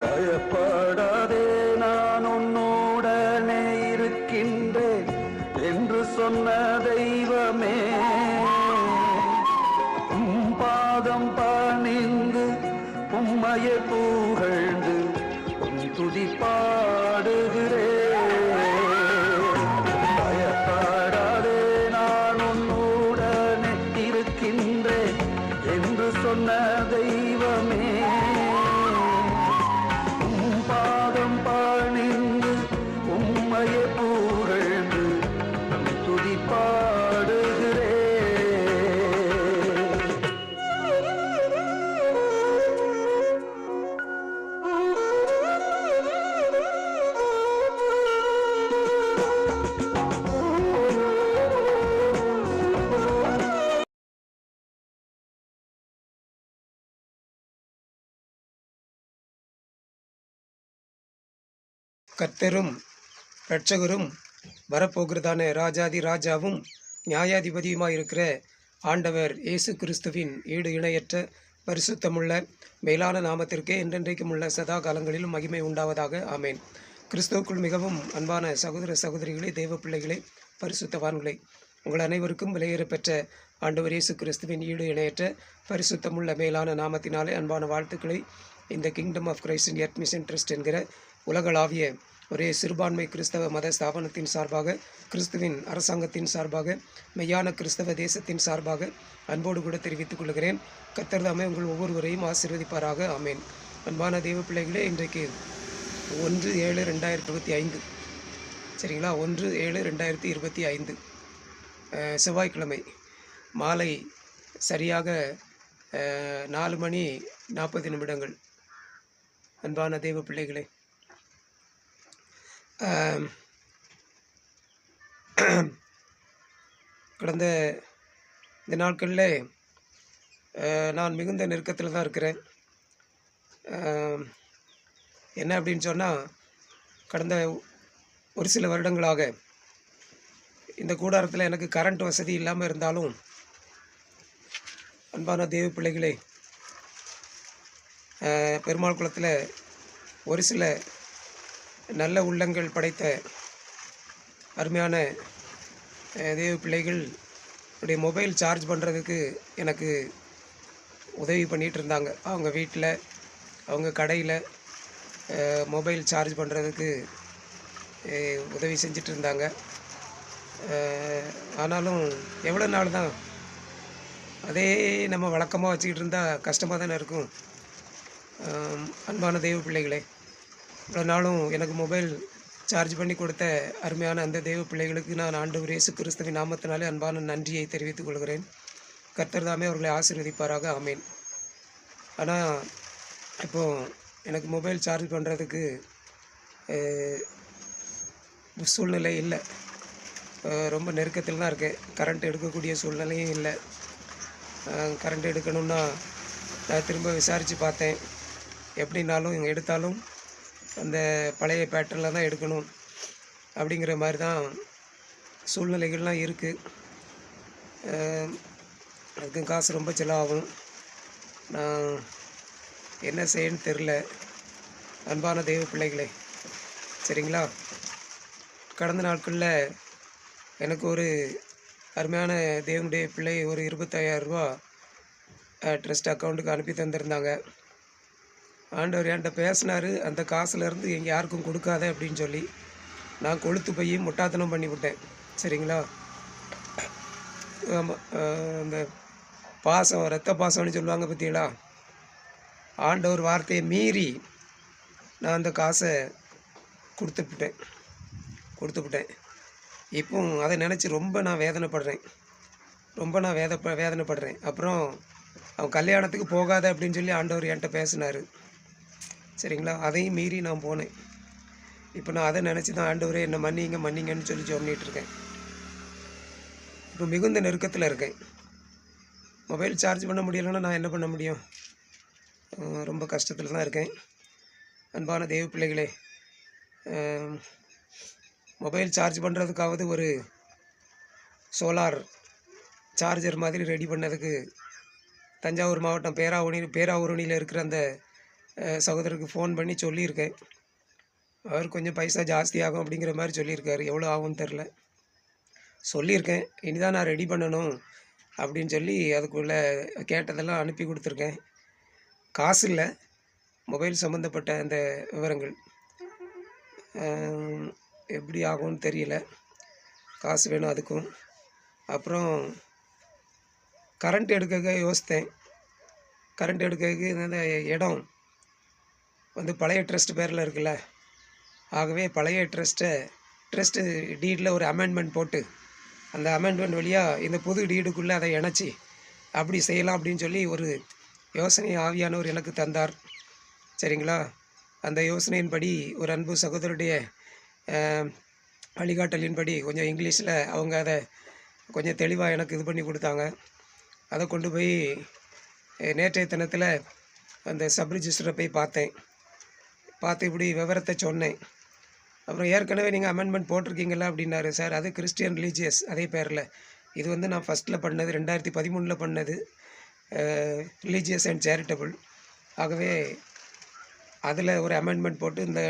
பயப்படாதே நான் உன்னுடனே இருக்கின்றேன் என்று சொன்ன தெய்வமே. உம் பாதம் பணிந்து உம்மையை புகழ்ந்து உன் துதி பாடுகிறேன் பயப்படாதே நான் உன்னுடனே இருக்கின்றேன் என்று சொன்ன தெய்வமே. கர்த்தரும் இரட்சகரும் வரப்போகிறதான ராஜாதி ராஜாவும் நியாயாதிபதியுமாய் இருக்கிற ஆண்டவர் இயேசு கிறிஸ்துவின் ஈடு இணையற்ற பரிசுத்தமுள்ள மேலான நாமத்திற்கே என்றென்றைக்கும் உள்ள சதா காலங்களிலும் மகிமை உண்டாவதாக. ஆமேன். கிறிஸ்துவுக்குள் மிகவும் அன்பான சகோதர சகோதரிகளே தெய்வ பிள்ளைகளே பரிசுத்தவான்களே உங்கள் அனைவருக்கும் விலையேற பெற்ற ஆண்டவர் இயேசு கிறிஸ்துவின் ஈடு இணையற்ற பரிசுத்தமுள்ள மேலான நாமத்தினாலே அன்பான வாழ்த்துக்களை. இந்த kingdom of Christ admission earth mission trust என்கிற உலகளாவிய ஒரே சிறுபான்மை கிறிஸ்தவ மத ஸ்தாபனத்தின் சார்பாக கிறிஸ்துவின் அரசாங்கத்தின் சார்பாக மெய்யான கிறிஸ்தவ தேசத்தின் சார்பாக அன்போடு கூட தெரிவித்துக் கொள்கிறேன். கத்தர்தாமே உங்கள் ஒவ்வொருவரையும் ஆசீர்வதிப்பாராக. ஆமேன். அன்பான தெய்வ பிள்ளைகளே இன்றைக்கு ஒன்று ஏழு ரெண்டாயிரத்தி இருபத்தி ஐந்து. சரிங்களா? ஒன்று ஏழு ரெண்டாயிரத்தி இருபத்தி ஐந்து. செவ்வாய்க்கிழமை. மாலை சரியாக நாலு மணி நாற்பது நிமிடங்கள். அன்பான தெய்வ பிள்ளைகளே கடந்த இந்த நாட்களில் நான் மிகுந்த நெருக்கத்தில் தான் இருக்கிறேன். என்ன அப்படின்னு சொன்னால் கடந்த ஒரு சில வருடங்களாக இந்த கூடாரத்தில் எனக்கு கரண்ட் வசதி இல்லாமல் இருந்தாலும் அன்பான தேவ பிள்ளைகளே பெருமாள் குளத்தில் ஒரு சில நல்ல உள்ளங்கள் படைத்த அருமையான தேவ பிள்ளைகள் என்னுடைய மொபைல் சார்ஜ் பண்ணுறதுக்கு எனக்கு உதவி பண்ணிகிட்டு இருந்தாங்க. அவங்க வீட்டில் அவங்க கடையில் மொபைல் சார்ஜ் பண்ணுறதுக்கு உதவி செஞ்சிட்டு இருந்தாங்க. ஆனாலும் எவ்வளோ நாள் தான் அதே நம்ம வழக்கமாக வச்சுக்கிட்டு இருந்தால் கஷ்டமாக தானே இருக்கும். அன்பான தெய்வ பிள்ளைகளே. இவ்வளோ நாளும் எனக்கு மொபைல் சார்ஜ் பண்ணி கொடுத்த அருமையான அந்த தெய்வ பிள்ளைகளுக்கு நான் ஆண்டவர் இயேசு கிறிஸ்துவின் நாமத்தினாலே அன்பான நன்றியை தெரிவித்துக் கொள்கிறேன். கர்த்தர் தாமே அவர்களை ஆசீர்வதிப்பாராக. ஆமேன். ஆனால் இப்போ எனக்கு மொபைல் சார்ஜ் பண்ணுறதுக்கு சூழ்நிலை இல்லை. ரொம்ப நெருக்கத்தில் தான் இருக்கேன். கரண்ட் எடுக்கக்கூடிய சூழ்நிலையும் இல்லை. கரண்ட் எடுக்கணும்னா நான் திரும்ப விசாரித்து பார்த்தேன். எப்படின்னாலும் இங்கே எடுத்தாலும் அந்த பழைய பேட்டர்னில் தான் எடுக்கணும் அப்படிங்கிற மாதிரி தான் சூழ்நிலைகள்லாம் இருக்குது அதுக்கும் காசு ரொம்ப செலவாகும். நான் என்ன செய்யன்னு தெரில அன்பான தெய்வ பிள்ளைகளே சரிங்களா? கடந்த நாட்களில் எனக்கு ஒரு அருமையான தேவனுடைய பிள்ளை ஒரு இருபத்தாயிரரூபா ட்ரஸ்ட் அக்கௌண்ட்டுக்கு அனுப்பி தந்திருந்தாங்க. ஆண்டவர் என்கிட்ட பேசினார் அந்த காசுலேருந்து எங்கள் யாருக்கும் கொடுக்காத அப்படின்னு சொல்லி. நான் கொளுத்து போய் முட்டாத்தனம் பண்ணிவிட்டேன் சரிங்களா? ஆமாம் அந்த பாசம் ரத்த பாசம்னு சொல்லுவாங்க பார்த்தீங்களா ஆண்டவர் வார்த்தையை மீறி நான் அந்த காசை கொடுத்துவிட்டேன் கொடுத்துவிட்டேன் இப்போ அதை நினச்சி ரொம்ப நான் வேதனைப்படுறேன். ரொம்ப நான் வேத வேதனைப்படுறேன். அப்புறம் அவன் கல்யாணத்துக்கு போகாத அப்படின்னு சொல்லி ஆண்டவர் என்கிட்ட பேசினார். சரிங்களா? அதையும் மீறி நான் போனேன். இப்போ நான் அதை நினச்சி தான் ஆண்டவரே என்னை மன்னிங்க மன்னிங்கன்னு சொல்லி சொன்னிட்டு இருக்கேன் இப்போ மிகுந்த நெருக்கத்தில் இருக்கேன். மொபைல் சார்ஜ் பண்ண முடியலைன்னா நான் என்ன பண்ண முடியும்? ரொம்ப கஷ்டத்தில் தான் இருக்கேன். அன்பான தெய்வ பிள்ளைகளே மொபைல் சார்ஜ் பண்ணுறதுக்காவது ஒரு சோலார் சார்ஜர் மாதிரி ரெடி பண்ணதுக்கு தஞ்சாவூர் மாவட்டம் பேராவூரணி பேராவூரணியில் இருக்கிற அந்த சகோதரருக்கு ஃபோன் பண்ணி சொல்லியிருக்கேன். அவர் கொஞ்சம் பைசா ஜாஸ்தி ஆகும் அப்படிங்கிற மாதிரி சொல்லியிருக்காரு. எவ்வளோ ஆகும்னு தெரில சொல்லியிருக்கேன். இனிதான் நான் ரெடி பண்ணணும் அப்படின்னு சொல்லி அதுக்குள்ளே கேட்டதெல்லாம் அனுப்பி கொடுத்துருக்கேன். காசு இல்லை. மொபைல் சம்மந்தப்பட்ட அந்த விவரங்கள். எப்படி ஆகும்னு தெரியல. காசு வேணும் அதுக்கும். அப்புறம் கரண்ட் எடுக்க யோசித்தேன். கரண்ட் எடுக்கிறதுக்கு இந்த இடம் வந்து பழைய ட்ரஸ்ட் பேரில் இருக்குல்ல? ஆகவே பழைய ட்ரஸ்ட்டை ட்ரஸ்ட்டு டீடில் ஒரு அமெண்ட்மெண்ட் போட்டு அந்த அமெண்ட்மெண்ட் வழியாக இந்த புது டீடுக்குள்ளே அதை இணைச்சி அப்படி செய்யலாம் அப்படின்னு சொல்லி ஒரு யோசனை ஆவியானவர் எனக்கு தந்தார். சரிங்களா? அந்த யோசனையின்படி ஒரு அன்பு சகோதரருடைய வழிகாட்டலின்படி கொஞ்சம் இங்கிலீஷில் அவங்க அதை கொஞ்சம் தெளிவாக எனக்கு இது பண்ணி கொடுத்தாங்க. அதை கொண்டு போய் நேற்றைய தினத்தில் அந்த சப் ரிஜிஸ்டரை போய் பார்த்தேன். பார்த்து இப்படி விவரத்தை சொன்னேன். அப்புறம் ஏற்கனவே நீங்கள் அமெண்ட்மெண்ட் போட்டிருக்கீங்களா அப்படின்னாரு. சார் அது கிறிஸ்டியன் ரிலீஜியஸ் அதே பேரில். இது வந்து நான் ஃபஸ்ட்டில் பண்ணது ரெண்டாயிரத்தி பதிமூணில் பண்ணது ரிலீஜியஸ் அண்ட் சேரிட்டபிள் ஆகவே அதில் ஒரு அமெண்ட்மெண்ட் போட்டு இந்த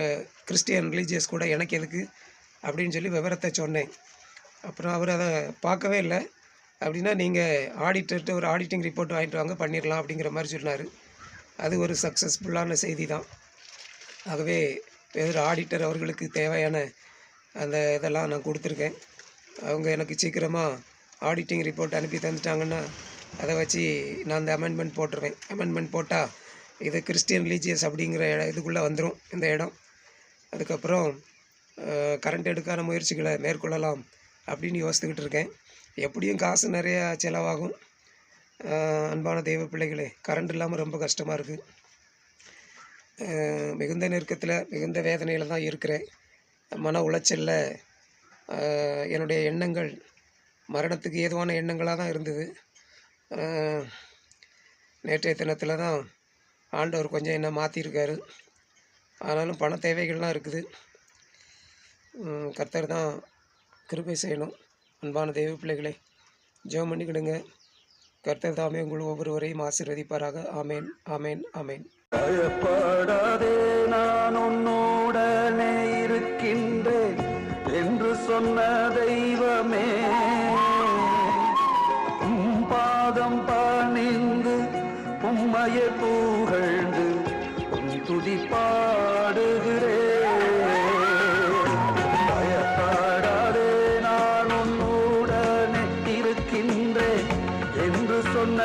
கிறிஸ்டியன் ரிலீஜியஸ் கூட எனக்கு எதுக்கு அப்படின்னு சொல்லி விவரத்தை சொன்னேன். அப்புறம் அவர் அதை பார்க்கவே இல்லை. அப்படின்னா நீங்கள் ஆடிட்டர்கிட்ட ஒரு ஆடிட்டிங் ரிப்போர்ட் வாங்கிட்டு வாங்க பண்ணிடலாம் அப்படிங்கிற மாதிரி சொன்னார். அது ஒரு சக்ஸஸ்ஃபுல்லான செய்தி தான். ஆகவே எதிர் ஆடிட்டர் அவர்களுக்கு தேவையான அந்த இதெல்லாம் நான் கொடுத்துருக்கேன். அவங்க எனக்கு சீக்கிரமாக ஆடிட்டிங் ரிப்போர்ட் அனுப்பி தந்துட்டாங்கன்னா அதை வச்சு நான் அந்த அமெண்ட்மெண்ட் போட்டுருவேன். அமெண்ட்மெண்ட் போட்டால் இது கிறிஸ்டியன் ரிலீஜியஸ் அப்படிங்கிற இட இதுக்குள்ளே வந்துடும் இந்த இடம். அதுக்கப்புறம் கரண்ட் எடுக்கான முயற்சிகளை மேற்கொள்ளலாம் அப்படின்னு யோசித்துக்கிட்டு இருக்கேன். எப்படியும் காசு நிறையா செலவாகும். அன்பான தெய்வ பிள்ளைகளே கரண்ட் இல்லாமல் ரொம்ப கஷ்டமாக இருக்குது மிகுந்த நெருக்கத்தில் மிகுந்த வேதனையில் தான் இருக்கிறேன். மன உளைச்சலில் என்னுடைய எண்ணங்கள் மரணத்துக்கு ஏதுவான எண்ணங்களாக தான் இருந்தது. நேற்றைய தினத்தில் தான் ஆண்டவர் கொஞ்சம் என்ன மாற்றிருக்காரு ஆனாலும் பண தேவைகள்லாம் இருக்குது. கர்த்தர் தான் கிருபை செய்யணும். அன்பான தெய்வ பிள்ளைகளை ஜெபம் பண்ணிக்கிடுங்க. கர்த்தர் தாமே உங்கள் ஒவ்வொருவரையும் ஆசீர்வதிப்பாராக. ஆமேன் ஆமேன் ஆமேன். பயப்படாதே நான் உன்னோடனே இருக்கின்றேன் என்று சொன்ன தெய்வமே. உம் பாதம் பணிந்து உம்மையை புகழ்ந்து உம் துதி பாடுகிறேன் பயப்படாதே நான் உன்னுடனே இருக்கின்றேன் என்று சொன்ன